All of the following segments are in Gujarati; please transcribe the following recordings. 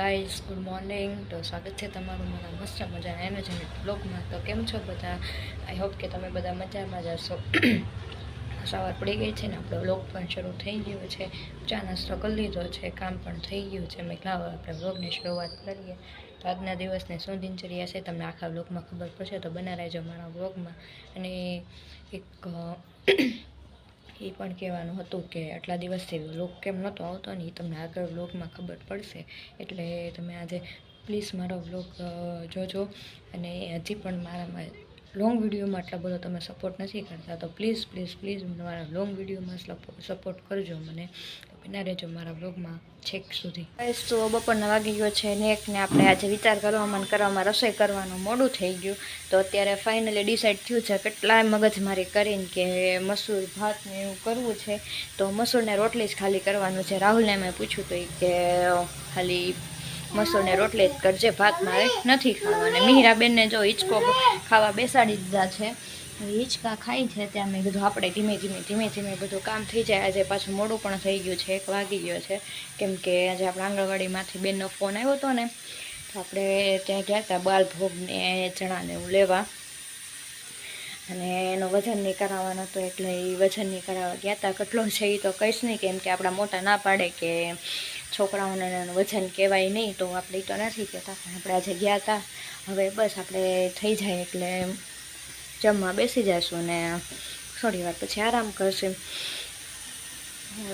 ગાઈઝ ગુડ મોર્નિંગ તો સ્વાગત છે તમારું મારા મસ્ત મજાના એમેઝોન બ્લોગમાં તો કેમ છો બધા? આઈ હોપ કે તમે બધા મજામાં જ હશો. સવાર પડી ગઈ છે ને, આપણો બ્લોગ પણ શરૂ થઈ ગયો છે. ચા નાસ્તો કરી લીધો છે, કામ પણ થઈ ગયું છે. મેં લાવો આપણે બ્લોગની શરૂઆત કરીએ. તો આજના દિવસને શું દિનચર્યા છે, તમને આખા બ્લોગમાં ખબર પડશે. તો બના રહેજો મારા બ્લોગમાં અને એક એ પણ કહેવાનું હતું કે આટલા દિવસથી વ્લોગ કેમ નહોતો આવતો ને એ તમને આગળ વ્લોગમાં ખબર પડશે. એટલે તમે આજે પ્લીઝ મારો વ્લોગ જોજો. અને હજી પણ મારામાં લોંગ વિડીયોમાં આટલા બધો તમે સપોર્ટ નથી કરતા, તો પ્લીઝ પ્લીઝ પ્લીઝ મારા લોંગ વિડીયોમાં સપોર્ટ કરજો મને. બના રહેજો મારા બ્લોગમાં છેક સુધી. બસ તો બપોરના વાગી ગયો છે ને એકને આપણે આજે વિચાર કરવામાં ને કરવામાં રસોઈ કરવાનું મોડું થઈ ગયું. તો અત્યારે ફાઇનલી ડિસાઇડ થયું છે કેટલાય મગજમારી કરીને કે મસૂર ભાત ને એવું કરવું છે. તો મસૂરને રોટલી જ ખાલી કરવાનું છે. રાહુલને મેં પૂછ્યું તો કે ખાલી મસૂરને રોટલી જ કરજે ભાત મારે નથી ખાવાને. મિહિરાબેનને જો હિચકો ખાવા બેસાડી દીધા છે. હિંચકા ખાઈ છે ત્યાં મેં કીધું આપણે ધીમે ધીમે ધીમે ધીમે બધું કામ થઈ જાય. આજે પાછું મોડું પણ થઈ ગયું છે, એક વાગી ગયો છે. કેમ કે આજે આપણે આંગણવાડીમાંથી બેનનો ફોન આવ્યો હતો ને, તો આપણે ત્યાં ગયા હતા બાલભોગને ચણાને એવું લેવા. અને એનો વજન નહીં કરાવવાનો હતો એટલે એ વજન નહીં કરાવવા ગયા હતા કેટલો છે એ તો કહીશ નહીં કેમ કે આપણા મોટા ના પાડે કે છોકરાઓને વજન કહેવાય નહીં, તો આપણે તો નથી કહેતા. પણ આપણે આજે ગયા હતા હવે બસ આપણે થઈ જાય એટલે જમવા બેસી જઈશું ને થોડી વાર પછી આરામ કરશે.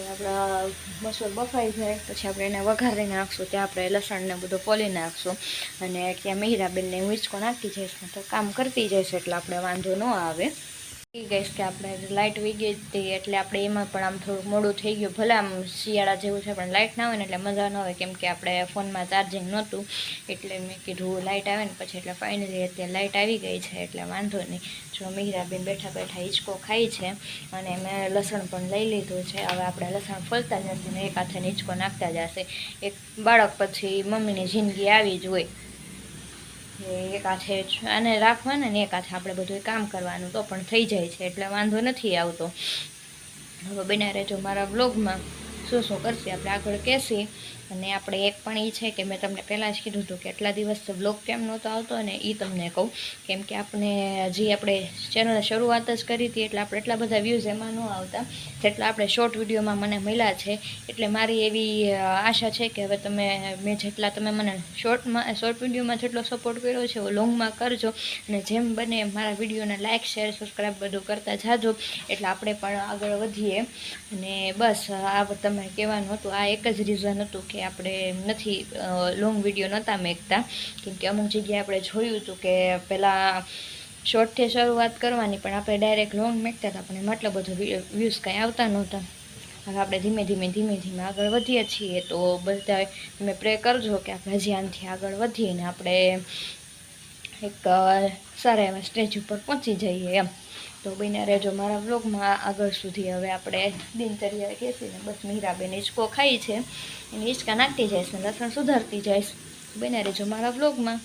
આપણા મસૂર બફાઈ જાય પછી આપણે એને વઘારી નાખશું, ત્યાં આપણે લસણ ને બધું પોલી નાખશું અને ત્યાં મિહિરાબેનને હું હિંચકો નાખતી જઈશ તો કામ કરતી જઈશ એટલે આપણે વાંધો ન આવે. એ ગઈશ કે આપણે લાઇટ વી ગઈ હતી એટલે આપણે એમાં પણ આમ થોડુંક મોડું થઈ ગયું. ભલે આમ શિયાળા જેવું છે, પણ લાઇટ ના હોય ને એટલે મજા ન આવે. કેમ કે આપણે ફોનમાં ચાર્જિંગ નહોતું, એટલે મેં કીધું લાઇટ આવે ને પછી એટલે ફાઇનલી અત્યારે લાઇટ આવી ગઈ છે, એટલે વાંધો નહીં. જો મિહિરાબેન બેઠા બેઠા હિંચકો ખાઈ છે અને મેં લસણ પણ લઈ લીધું છે. હવે આપણે લસણ ફોલતા જ ને એક હાથે હિંચકો નાખતા જશે. એક બાળક પછી મમ્મીની જિંદગી આવી જ હોય. એક હાથે આને રાખવાના ને એક હાથે આપણે બધું કામ કરવાનું તો પણ થઈ જાય છે, એટલે વાંધો નથી આવતો. હવે બના રહેજો મારા બ્લોગમાં શું શું કરશે? આપણે આગળ કહેશી. અને આપણે એક પણ એ છે કે મેં તમને પહેલાં જ કીધું હતું કે એટલા દિવસથી બ્લોગ કેમ નહોતો આવતો અને એ તમને કહું કેમ કે આપણે હજી આપણે ચેનલ શરૂઆત જ કરી હતી એટલે આપણે એટલા બધા વ્યૂઝ એમાં ન આવતા, જેટલા આપણે શોર્ટ વિડીયોમાં મને મળ્યા છે. એટલે મારી એવી આશા છે કે હવે તમે, મેં જેટલા તમે મને શોર્ટમાં શોર્ટ વિડીયોમાં જેટલો સપોર્ટ કર્યો છે, એવો લોંગમાં કરજો. અને જેમ બને મારા વિડીયોને લાઇક શેર સબસ્ક્રાઈબ બધું કરતા જાજો. એટલે આપણે પણ આગળ વધીએ. અને બસ, આ તમે કહેવાનું હતું, આ એક જ રીઝન હતું કે આપણે નથી લોંગ વીડિયો નહોતા મેકતા. કેમ કે અમુક જગ્યાએ આપણે જોયું હતું કે પહેલાં શોર્ટથી શરૂઆત કરવાની, પણ આપણે ડાયરેક્ટ લોંગ મેકતા હતા, પણ એમાં આટલો બધો વ્યૂઝ કાંઈ આવતા નહોતા. હવે આપણે ધીમે ધીમે ધીમે ધીમે આગળ વધીએ છીએ, તો બધા તમે પ્રે કરજો કે આપણે હજી આગળ વધીએ ને આપણે એક સારા એવા સ્ટેજ ઉપર પહોંચી જઈએ એમ. તો બન્યા રહેજો મારા વ્લોગમાં આગળ સુધી. હવે આપણે દિનચર્યા કહેશી ને, બસ મીરાબેન હિંચકો ખાઈ છે. એને હિંચકા નાખતી જઈશ ને લસણ સુધારતી જઈશ બન્યા રહેજો મારા વ્લોગમાં.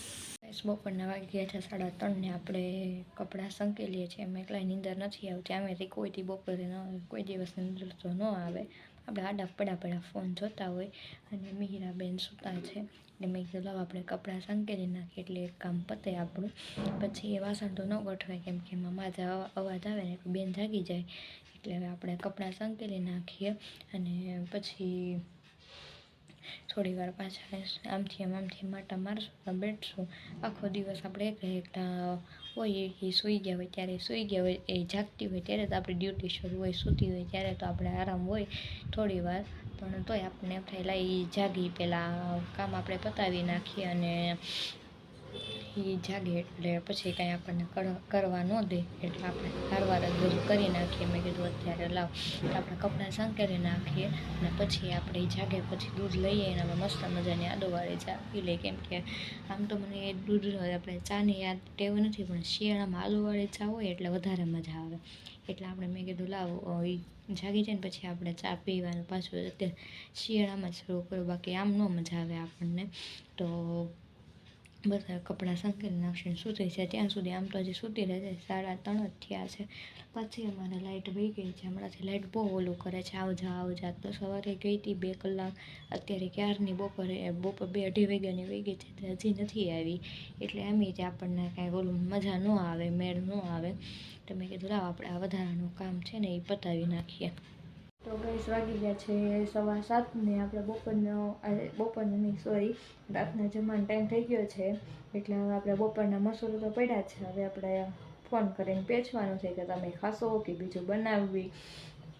બપોરના વાગી ગયા છે, સાડા ત્રણને આપણે કપડાં સંકેલીએ છીએ. એમ એકલા નીંદર નથી આવતી. આમેથી કોઈથી બપોરે ન, કોઈ દિવસ નીંદર તો ન આવે. આપણે આડા પડા પડા ફોન જોતા હોય અને મિહિરાબેન સૂતા છે. એટલે મેં કીધું, લાવ આપણે કપડાં સંકેલી નાખીએ. એટલે એક કામ પતે આપણું. પછી એ વાસણ તો ન ગોઠવાય, કેમ કે એમાં માજા અવાજ આવે ને બેન જાગી જાય. એટલે હવે આપણે કપડાં સંકેલી નાખીએ અને પછી થોડી વાર પાછા આમથી આમ આમથી માટા મારશું તો બેઠશું. આખો દિવસ આપણે એક એકતા હોય એ સૂઈ ગયા હોય ત્યારે સૂઈ ગયા હોય, એ જાગતી હોય ત્યારે તો આપણી ડ્યુટી શરૂ હોય, સૂતી હોય ત્યારે તો આપણે આરામ હોય થોડી વાર પણ તોય આપણને એમ લા જાગી પહેલાં કામ આપણે પતાવી નાખીએ અને એ જાગે એટલે પછી કાંઈ આપણને કર- કરવા ન દે. એટલે આપણે સારવાર જ બધું કરી નાખીએ. મેં કીધું અત્યારે લાવ. આપણે કપડાં સંકેલી નાખીએ અને પછી આપણે એ જાગે પછી દૂધ લઈએ અને અમે મસ્ત મજાની આદોવાળી ચા પી લઈએ. કેમ કે આમ તો મને એ દૂધ આપણે ચાની યાદ ટેવ નથી, પણ શિયાળામાં આદુવાળી ચા હોય એટલે વધારે મજા આવે. એટલે આપણે મેં કીધું, લાવ. એ જાગી જાય ને પછી આપણે ચા પીવાનું પાછું અત્યારે શિયાળામાં શરૂ કરું બાકી આમ ન મજા આવે આપણને. તો બધા કપડાં સંકેલી નાખશે ને સૂતી છે. ત્યાં સુધી આમ તો હજી સૂતી રહે છે. સાડા ત્રણ જ થયા છે. પછી અમારે લાઇટ વહી ગઈ છે. હમણાંથી લાઇટ બહુ ઓલું કરે છે. આવ જા આવ જા. તો સવારે ગઈ હતી બે કલાક. અત્યારે ક્યારની બપોરે બપોર બે અઢી વાગ્યાની વહી ગઈ છે. તે હજી નથી આવી. એટલે એમ રીતે આપણને કાંઈ ઓલું મજા ન આવે, મેળ ન આવે. તો મેં કીધું, લાવ, આપણે આ વધારાનું કામ છે ને એ પતાવી નાખીએ. તો ગઈસ વાગી ગયા છે સવા સાતને આપણે બપોરનો બપોરનો નહીં સોરી રાતના જમવાનો ટાઈમ થઈ ગયો છે. એટલે હવે આપણે બપોરના મસૂરો તો પડ્યા છે. હવે આપણે ફોન કરીને પૂછવાનું છે કે તમે ખાશો કે બીજું બનાવવી.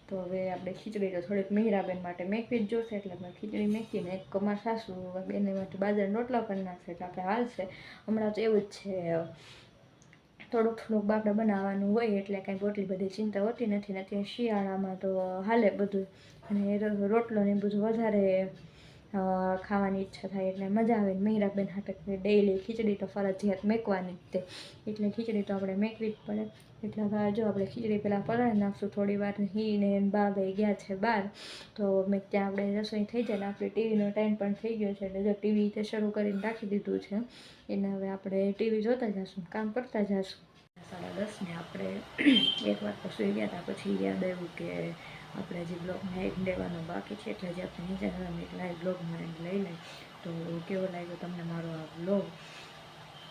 તો હવે આપણે ખીચડી તો થોડીક મીરાબેન માટે મેકવી જ જોશે. એટલે આપણે ખીચડી મેકીને એક કમાર સાસુ, બેને માટે બાજરાનો રોટલા કરી નાખશે. એટલે આપણે હાલશે. હમણાં તો એવું જ છે. થોડુંક થોડુંક બાપડે બનાવવાનું હોય એટલે કાંઈ રોટલી બધી ચિંતા હોતી નથી ને ત્યાં શિયાળામાં તો હાલે બધું. અને રોટલો ને બધું વધારે ખાવાની ઈચ્છા થાય એટલે મજા આવે મીરાબેન હાટક ડેઈલી ખીચડી તો ફરજિયાત મેકવાની જ તે. એટલે ખીચડી તો આપણે મેકવી જ પડે. એટલે હવે જો આપણે ખીચડી પહેલાં પલાળી નાખશું, થોડી વાર હી ને બા ભાઈ ગયા છે બહાર તો મેં ત્યાં આપણે રસોઈ થઈ જાય ને આપણે ટીવીનો ટાઈમ પણ થઈ ગયો છે એટલે જો ટીવી તે શરૂ કરીને રાખી દીધું છે, એને હવે આપણે ટીવી જોતા જઈશું કામ કરતા જઈશું સાડા દસ ને આપણે એક વાર તો સુઈ ગયા હતા પછી યાદ આવ્યું કે આપણે જે બ્લોગમાં એક લેવાનો બાકી છે, એટલે જે આપણે નીચે લાઈવ બ્લોગમાં એક લઈ લઈ. તો કેવો લાગ્યો તમને મારો આ બ્લોગ?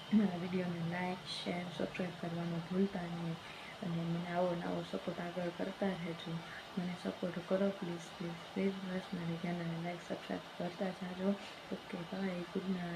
વિડીયોને લાઇક શેર સબસ્ક્રાઈબ કરવાનું ભૂલતા નહીં અને મને આવો નવો સપોર્ટ આગળ કરતા રહેજો મને સપોર્ટ કરો પ્લીઝ પ્લીઝ પ્લીઝ બસ મારી ચેનલને લાઇક સબસ્ક્રાઈબ કરતા જાજો ઓકે બાય ગુડ નાઇટ